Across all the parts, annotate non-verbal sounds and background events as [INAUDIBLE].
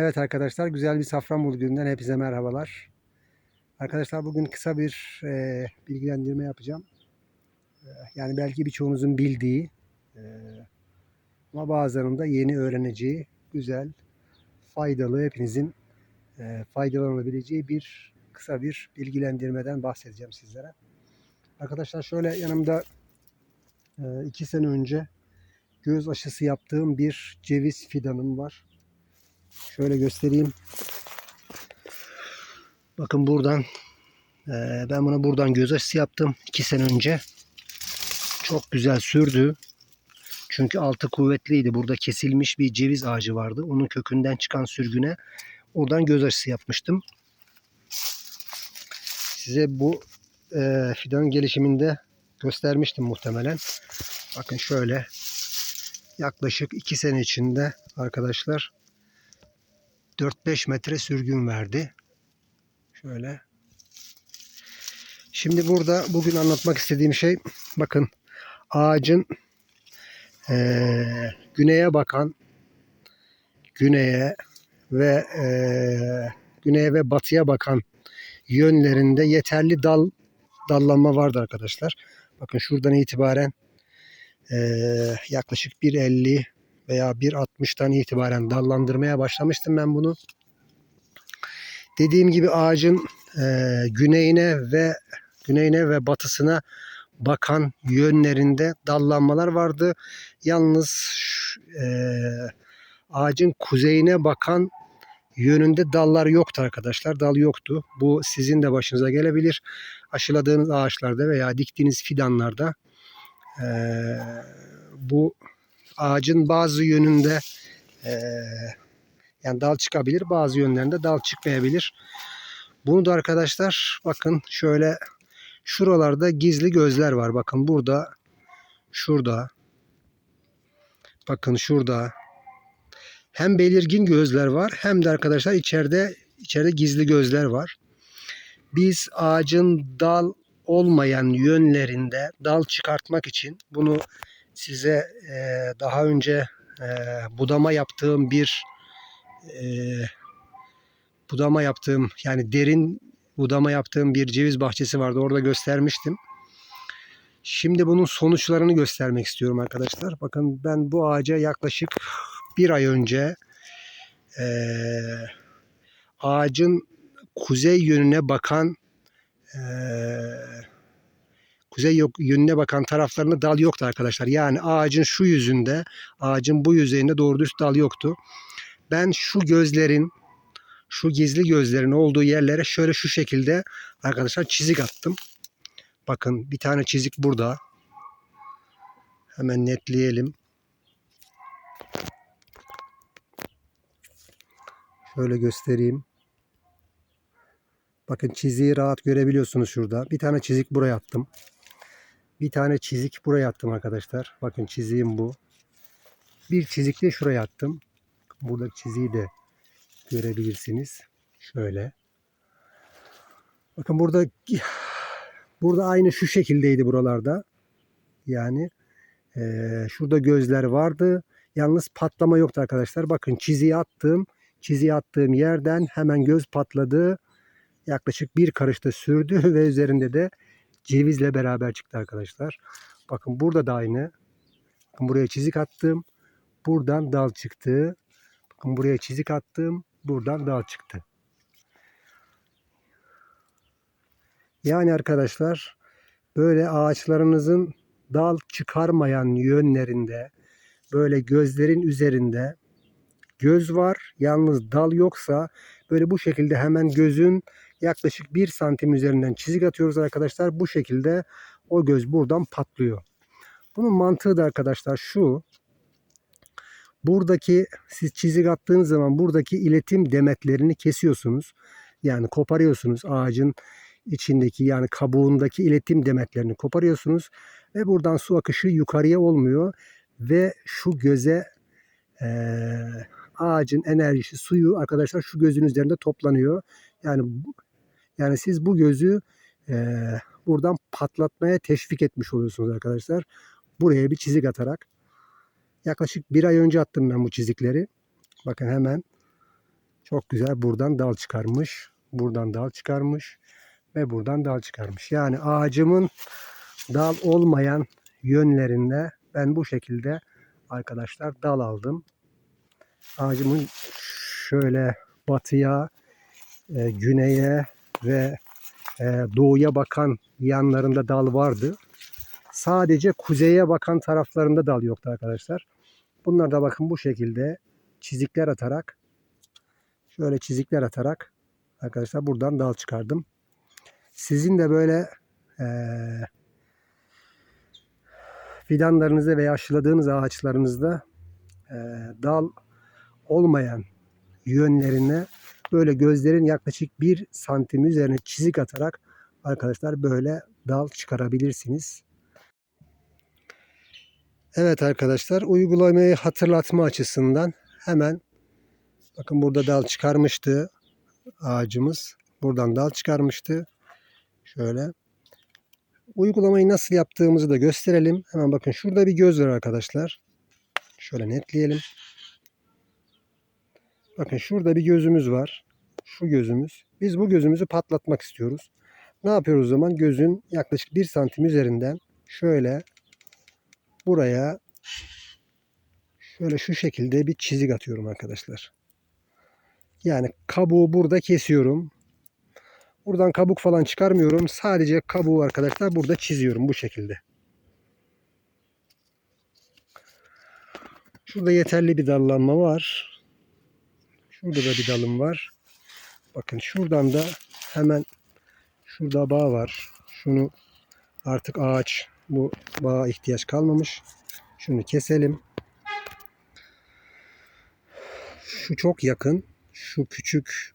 Evet arkadaşlar güzel bir Safranbolu gününden hepinize merhabalar. Arkadaşlar bugün kısa bir e, bilgilendirme yapacağım. E, yani belki birçoğunuzun bildiği e, ama bazılarının da yeni öğreneceği güzel, faydalı, hepinizin e, faydalanabileceği bir kısa bir bilgilendirmeden bahsedeceğim sizlere. Arkadaşlar şöyle yanımda e, iki sene önce göz aşısı yaptığım bir ceviz fidanım var. Şöyle göstereyim. Bakın buradan eee, ben buna buradan göz aşısı yaptım 2 sene önce. Çok güzel sürdü. Çünkü altı kuvvetliydi. Burada kesilmiş bir ceviz ağacı vardı. Onun kökünden çıkan sürgüne oradan göz aşısı yapmıştım. Size bu eee fidanın gelişiminde göstermiştim muhtemelen. Bakın şöyle yaklaşık 2 sene içinde arkadaşlar 4-5 metre sürgün verdi. Şöyle. Şimdi burada bugün anlatmak istediğim şey bakın ağacın eee, güneye bakan güneye ve eee, güneye ve batıya bakan yönlerinde yeterli dal dallanma vardı arkadaşlar. Bakın şuradan itibaren eee, yaklaşık 1.50 veya 1.60'tan itibaren dallandırmaya başlamıştım ben bunu. Dediğim gibi ağacın e, güneyine ve güneyine ve batısına bakan yönlerinde dallanmalar vardı. Yalnız e, ağacın kuzeyine bakan yönünde dallar yoktu arkadaşlar. Dal yoktu. Bu sizin de başınıza gelebilir. Aşıladığınız ağaçlarda veya diktiğiniz fidanlarda e, bu ağacın bazı yönünde eee, yani dal çıkabilir. Bazı yönlerinde dal çıkmayabilir. Bunu da arkadaşlar bakın şöyle şuralarda gizli gözler var. Bakın burada şurada bakın şurada hem belirgin gözler var hem de arkadaşlar içeride içeride gizli gözler var. Biz ağacın dal olmayan yönlerinde dal çıkartmak için bunu size e, daha önce e, budama yaptığım bir e, budama yaptığım yani derin budama yaptığım bir ceviz bahçesi vardı. Orada göstermiştim. Şimdi bunun sonuçlarını göstermek istiyorum arkadaşlar. Bakın ben bu ağaca yaklaşık bir ay önce e, ağacın kuzey yönüne bakan e, kuzey yönüne bakan taraflarında dal yoktu arkadaşlar. Yani ağacın şu yüzünde, ağacın bu yüzeyinde doğru düz dal yoktu. Ben şu gözlerin, şu gizli gözlerin olduğu yerlere şöyle şu şekilde arkadaşlar çizik attım. Bakın bir tane çizik burada. Hemen netleyelim. Şöyle göstereyim. Bakın çiziği rahat görebiliyorsunuz şurada. Bir tane çizik buraya attım. Bir tane çizik buraya attım arkadaşlar. Bakın çiziğim bu. Bir çizik de şuraya attım. Buradaki çiziği de görebilirsiniz. Şöyle. Bakın burada burada aynı şu şekildeydi buralarda. Yani eee, şurada gözler vardı. Yalnız patlama yoktu arkadaşlar. Bakın çiziği attım. Çiziği attığım yerden hemen göz patladı. Yaklaşık bir karışta sürdü [LAUGHS] ve üzerinde de cevizle beraber çıktı arkadaşlar. Bakın burada da aynı. Bakın buraya çizik attım. Buradan dal çıktı. Bakın buraya çizik attım. Buradan dal çıktı. Yani arkadaşlar böyle ağaçlarınızın dal çıkarmayan yönlerinde böyle gözlerin üzerinde göz var. Yalnız dal yoksa böyle bu şekilde hemen gözün yaklaşık 1 santim üzerinden çizik atıyoruz arkadaşlar. Bu şekilde o göz buradan patlıyor. Bunun mantığı da arkadaşlar şu. Buradaki siz çizik attığınız zaman buradaki iletim demetlerini kesiyorsunuz. Yani koparıyorsunuz ağacın içindeki yani kabuğundaki iletim demetlerini koparıyorsunuz ve buradan su akışı yukarıya olmuyor ve şu göze eee, ağacın enerjisi suyu arkadaşlar şu gözün üzerinde toplanıyor. Yani yani siz bu gözü eee, buradan patlatmaya teşvik etmiş oluyorsunuz arkadaşlar. Buraya bir çizik atarak. Yaklaşık bir ay önce attım ben bu çizikleri. Bakın hemen Çok güzel buradan dal çıkarmış. Buradan dal çıkarmış. Ve buradan dal çıkarmış. Yani ağacımın dal olmayan yönlerinde ben bu şekilde arkadaşlar dal aldım. Ağacımın şöyle batıya, e, güneye ve e, doğuya bakan yanlarında dal vardı. Sadece kuzeye bakan taraflarında dal yoktu arkadaşlar. Bunlar da bakın bu şekilde çizikler atarak şöyle çizikler atarak arkadaşlar buradan dal çıkardım. Sizin de böyle eee fidanlarınızda veya aşıladığınız ağaçlarınızda eee, dal olmayan yönlerine böyle gözlerin yaklaşık bir santim üzerine çizik atarak arkadaşlar böyle dal çıkarabilirsiniz. Evet arkadaşlar uygulamayı hatırlatma açısından hemen bakın burada dal çıkarmıştı ağacımız. Buradan dal çıkarmıştı. Şöyle. Uygulamayı nasıl yaptığımızı da gösterelim. Hemen bakın şurada bir göz var arkadaşlar. Şöyle netleyelim. Bakın şurada bir gözümüz var. Şu gözümüz. Biz bu gözümüzü patlatmak istiyoruz. Ne yapıyoruz o zaman? Gözün yaklaşık 1 santim üzerinden şöyle buraya şöyle şu şekilde bir çizik atıyorum arkadaşlar. Yani kabuğu burada kesiyorum. Buradan kabuk falan çıkarmıyorum. Sadece kabuğu arkadaşlar burada çiziyorum bu şekilde. Şurada yeterli bir dallanma var. Şurada da bir dalım var. Bakın şuradan da hemen şurada bağ var. Şunu artık ağaç bu bağa ihtiyaç kalmamış. Şunu keselim. Şu çok yakın. Şu küçük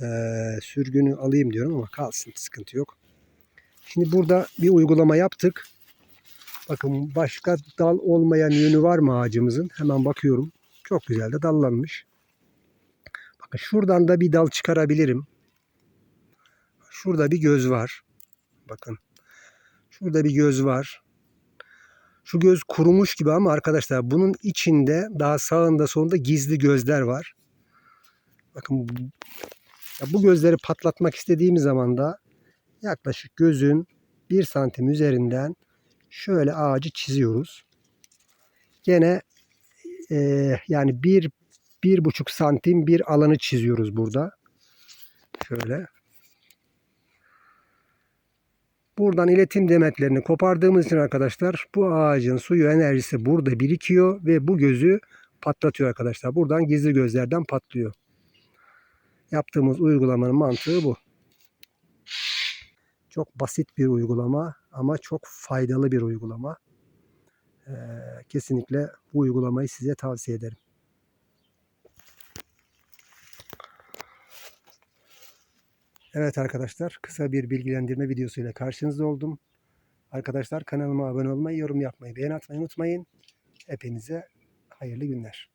eee, sürgünü alayım diyorum ama kalsın sıkıntı yok. Şimdi burada bir uygulama yaptık. Bakın başka dal olmayan yönü var mı ağacımızın? Hemen bakıyorum. Çok güzel de dallanmış. Şuradan da bir dal çıkarabilirim. Şurada bir göz var. Bakın. Şurada bir göz var. Şu göz kurumuş gibi ama arkadaşlar bunun içinde daha sağında solunda gizli gözler var. Bakın bu, gözleri patlatmak istediğimiz zaman da yaklaşık gözün 1 santim üzerinden şöyle ağacı çiziyoruz. Gene eee, yani bir bir buçuk santim bir alanı çiziyoruz burada. Şöyle. Buradan iletim demetlerini kopardığımız için arkadaşlar bu ağacın suyu enerjisi burada birikiyor ve bu gözü patlatıyor arkadaşlar. Buradan gizli gözlerden patlıyor. Yaptığımız uygulamanın mantığı bu. Çok basit bir uygulama ama çok faydalı bir uygulama. Ee, kesinlikle bu uygulamayı size tavsiye ederim. Evet arkadaşlar kısa bir bilgilendirme videosuyla karşınızda oldum. Arkadaşlar kanalıma abone olmayı, yorum yapmayı, beğen atmayı unutmayın. Hepinize hayırlı günler.